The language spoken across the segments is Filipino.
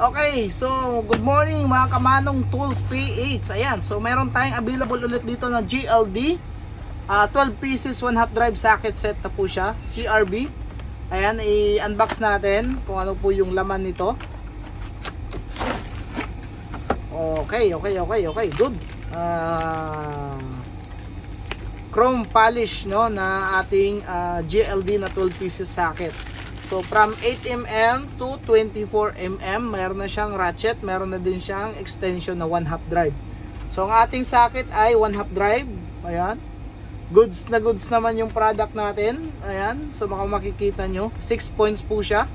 Okay, so good morning mga kamanong Tools PH. Ayan, so meron tayong available ulit dito na GLD. Ah, 12 pieces, 1 half drive socket set na po siya, CRB. Ayan, i-unbox natin kung ano po yung laman nito. Okay, okay, okay, okay, good. Ah, chrome polish no na ating ah, GLD na 12 pieces socket. So from 8mm to 24mm, mayroon na siyang ratchet, mayroon na din siyang extension na 1 half drive. So ang ating socket ay 1 half drive. Ayan. Goods na goods naman yung product natin. Ayan. So baka makikita nyo, 6 points po siya.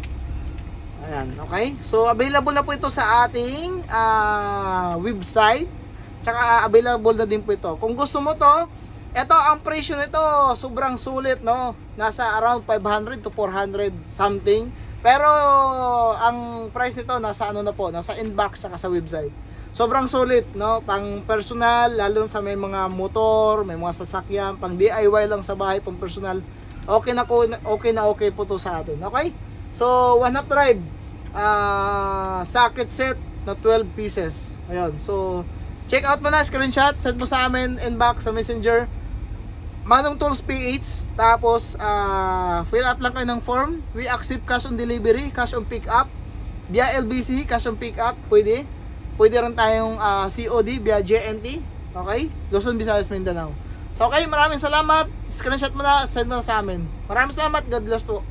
Ayan, okay? So available na po ito sa ating ah, website. Tsaka available na din po ito. Kung gusto mo to, ito ang presyo nito, sobrang sulit no. Nasa around 500 to 400 something. Pero ang price nito nasa ano na po, nasa inbox saka sa website. Sobrang sulit no, pang personal, lalo sa may mga motor, may mga sasakyan, pang DIY lang sa bahay, pang personal. Okay na ko, okay na okay po to sa atin. Okay? So, one half drive, ah socket set na 12 pieces. Ayun. So, check out mo na, screenshot, send mo sa amin inbox sa messenger. Manong Tools PH. Tapos, ah fill up lang kayo ng form. We accept cash on delivery, cash on pick up. Via LBC, cash on pick up, pwede. Pwede rin tayong ah, COD via JNT. Okay? Luzon, Visayas, Mindanao. So, okay, maraming salamat. Screenshot mo na, send mo na sa amin. Maraming salamat. God bless po.